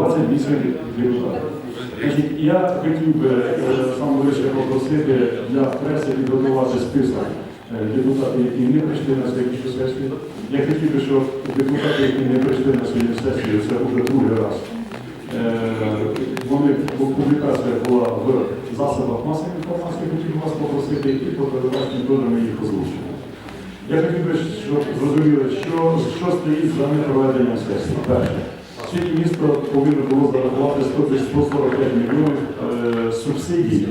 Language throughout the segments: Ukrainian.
28 депутатів. Значить, я хотів би саме лише попросити для преси підготувати список е, депутатів, які не прийшли на сьогоднішню сесію. Я хотів би, щоб депутати, які не прийшли на сьогоднішню сесію, це вже другий раз. Е, Вони публікація була в засобах масової інформації, хотів вас попросити, і по телебаченню теж ми їх озвучимо. Я хотів би, щоб зрозуміли, що, що стоїть за непроведенням сесії. Перше, сьогодні місто повинно було зарахувати 145 мільйонів е, субсидій.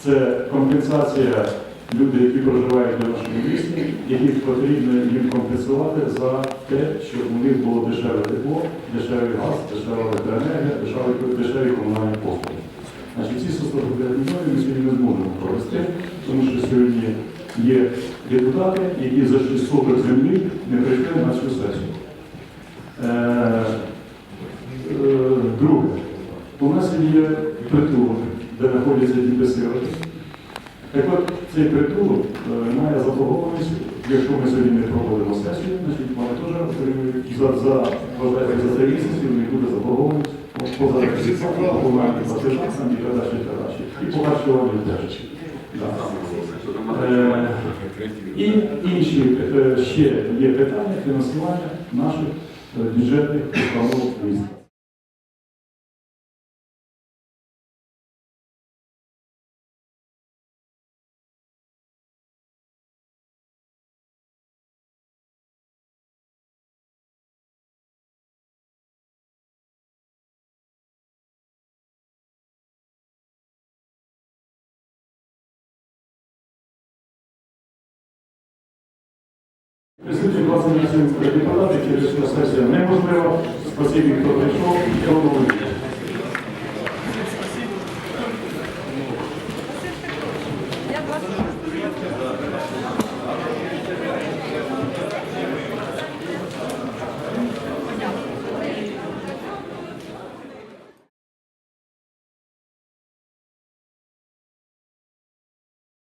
Це компенсація людей, які проживають в нашому місті, яких потрібно їм компенсувати за те, щоб у них було дешеве тепло, дешевий газ, дешева електроенергія, дешеві, дешеві комунальні послуги. Значить, ці 145 мільйонів ми сьогодні не зможемо провести, тому що сьогодні є депутати, які за 6 соток землі не прийшли на цю сесію. У нас є притулок, де знаходяться діти сироти. Так от цей притулок е, має заборгованість, якщо ми сьогодні не проводимо сесію, значить вони теж отримують за, за, за у них буде заборгованість по заробітній платежам і так далі, і так далі. І по теж. Е, І інші е, ще є питання фінансування наших бюджетних установ міста. Присутні 27 депутатів через що сесія неможлива. Спасибі, хто прийшов. Я вас